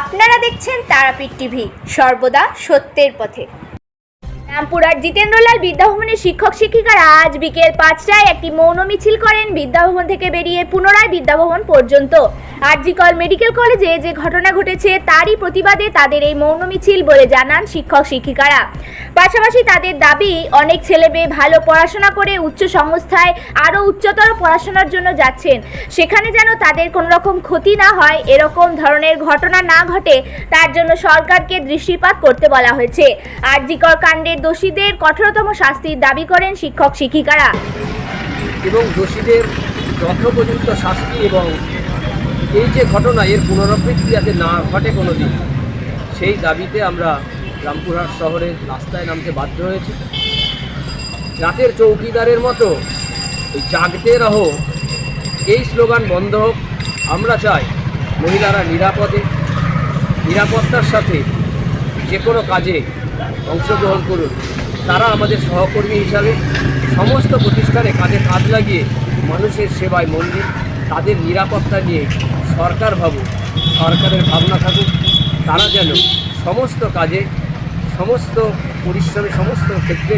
আপনারা দেখছেন তারাপীঠ টিভি সর্বদা সত্যের পথে। রামপুরহাট জিতেন্দ্রলাল বিদ্যাভবনের শিক্ষক শিক্ষিকারা আজ বিকেল পাঁচটায় একটি মৌন মিছিল করেন বিদ্যাভবন থেকে বেরিয়ে পুনরায় বিদ্যাভবন পর্যন্ত। আরজিকল মেডিকেল কলেজে যে ঘটনা ঘটেছে, তারই প্রতিবাদে তাদের এই মৌন মিছিল বলে জানান শিক্ষক শিক্ষিকারা। পাশাপাশি তাদের দাবি, অনেক ছেলে মেয়ে ভালো পড়াশোনা করে উচ্চ সংস্থায় আরও উচ্চতর পড়াশোনার জন্য যাচ্ছেন। সেখানে যেন তাদের কোনো রকম ক্ষতি না হয়, এরকম ধরনের ঘটনা না ঘটে, তার জন্য সরকারকে দৃষ্টিপাত করতে বলা হয়েছে। আরজিকর কাণ্ডের দোষীদের কঠোরতম শাস্তির দাবি করেন শিক্ষক শিক্ষিকারা। এবং দোষীদের যথোপযুক্ত শাস্তি এবং এই যে ঘটনা, এর পুনরাবৃত্তি যাতে না ঘটে কোনো দিন সেই দাবিতে আমরা রামপুরহাট শহরে রাস্তায় নামতে বাধ্য হয়েছি। রাতের চৌকিদারের মতো জাগতে রহো। এই স্লোগান বন্ধ হোক, আমরা চাই মহিলারা নিরাপদে, নিরাপত্তার সাথে যে কোনো কাজে অংশগ্রহণ করুন। তারা আমাদের সহকর্মী হিসাবে সমস্ত প্রতিষ্ঠানে কাজে কাজ লাগিয়ে মানুষের সেবায় মন দিন তাদের নিরাপত্তা নিয়ে সরকার ভাবুক, সরকারের ভাবনা থাকুক, তারা যেন সমস্ত কাজে, সমস্ত পরিশ্রমে, সমস্ত ক্ষেত্রে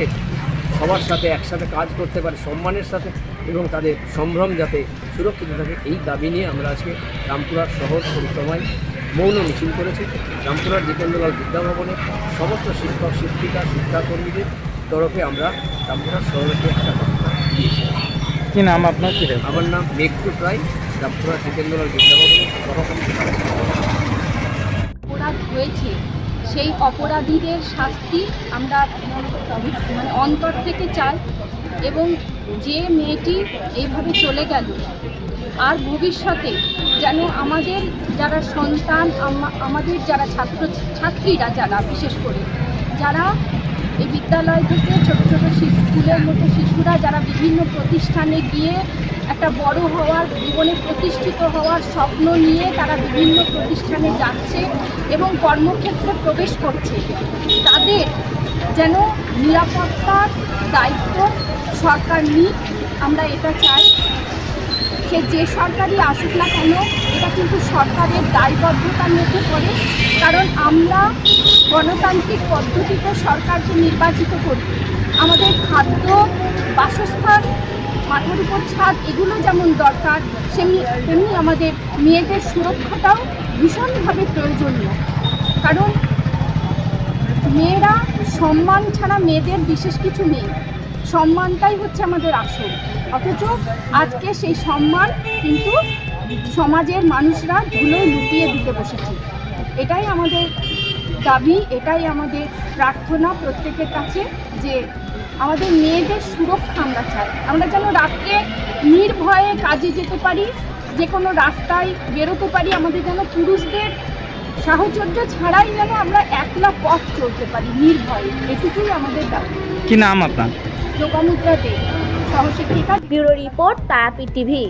সবার সাথে একসাথে কাজ করতে পারে, সম্মানের সাথে এবং তাদের সম্ভ্রম যাতে সুরক্ষিত থাকে, এই দাবি নিয়ে আমরা আজকে রামপুরার শহর পরিক্রমায় মৌন মিছিল করেছে রামপুরহাট জিতেন্দ্রলাল বিদ্যাভবনে। সমস্ত শিক্ষক শিক্ষিকা শিক্ষাকর্মীদের তরফে আমরা রামপুরহাট শহরকে একটা কি নাম আপনার? কি আমার নাম মেঘটু রায় রামপুরহাট জিতেন্দ্রলাল বিদ্যাভবনে অপরাধ হয়েছে সেই অপরাধীদের শাস্তি আমরা মানে অন্তর থেকে চাই এবং যে মেয়েটি এইভাবে চলে গেল আর ভবিষ্যতে যেন আমাদের যারা সন্তান আমাদের যারা ছাত্র, ছাত্রীরা যারা, বিশেষ করে যারা এই বিদ্যালয় থেকে ছোটো ছোট স্কুলের মতো শিশুরা যারা বিভিন্ন প্রতিষ্ঠানে গিয়ে একটা বড় হওয়ার, জীবনে প্রতিষ্ঠিত হওয়ার স্বপ্ন নিয়ে তারা বিভিন্ন প্রতিষ্ঠানে যাচ্ছে এবং কর্মক্ষেত্রে প্রবেশ করছে। তাদের যেন নিরাপত্তার দায়িত্ব সরকার নিক, আমরা এটা চাই। সে যে সরকারই আসুক না কেন, এটা কিন্তু সরকারের দায়বদ্ধতার মধ্যে পড়ে কারণ আমরা গণতান্ত্রিক পদ্ধতিতে সরকারকে নির্বাচিত করি। আমাদের খাদ্য, বাসস্থান, মাথার উপর ছাদ, এগুলো যেমন দরকার, সেমনি, তেমনি আমাদের মেয়েদের সুরক্ষাটাও ভীষণভাবে প্রয়োজনীয়। কারণ মেয়েরা সম্মান ছাড়া মেয়েদের বিশেষ কিছু নেই। সম্মানটাই হচ্ছে আমাদের আসল। অথচ আজকে সেই সম্মান কিন্তু সমাজের মানুষরা ধুলোয় লুটিয়ে দিতে বসেছে। এটাই আমাদের দাবি, এটাই আমাদের প্রার্থনা প্রত্যেকের কাছে যে আমাদের মেয়েদের সুরক্ষা আমরা চাই। আমরা যেন রাত্রে নির্ভয়ে কাজে যেতে পারি যে কোনো রাস্তায় বেরোতে পারি, আমাদের যেন পুরুষদের সাহচর্য ছাড়াই যেন আমরা একলা পথ চলতে পারি নির্ভয়ে। এটুকুই আমাদের দাবি। কি নাম আপনার? যোগামুদ্রা দে সহশিক্ষিকা ব্যুরো রিপোর্ট তারাপীঠ টিভি।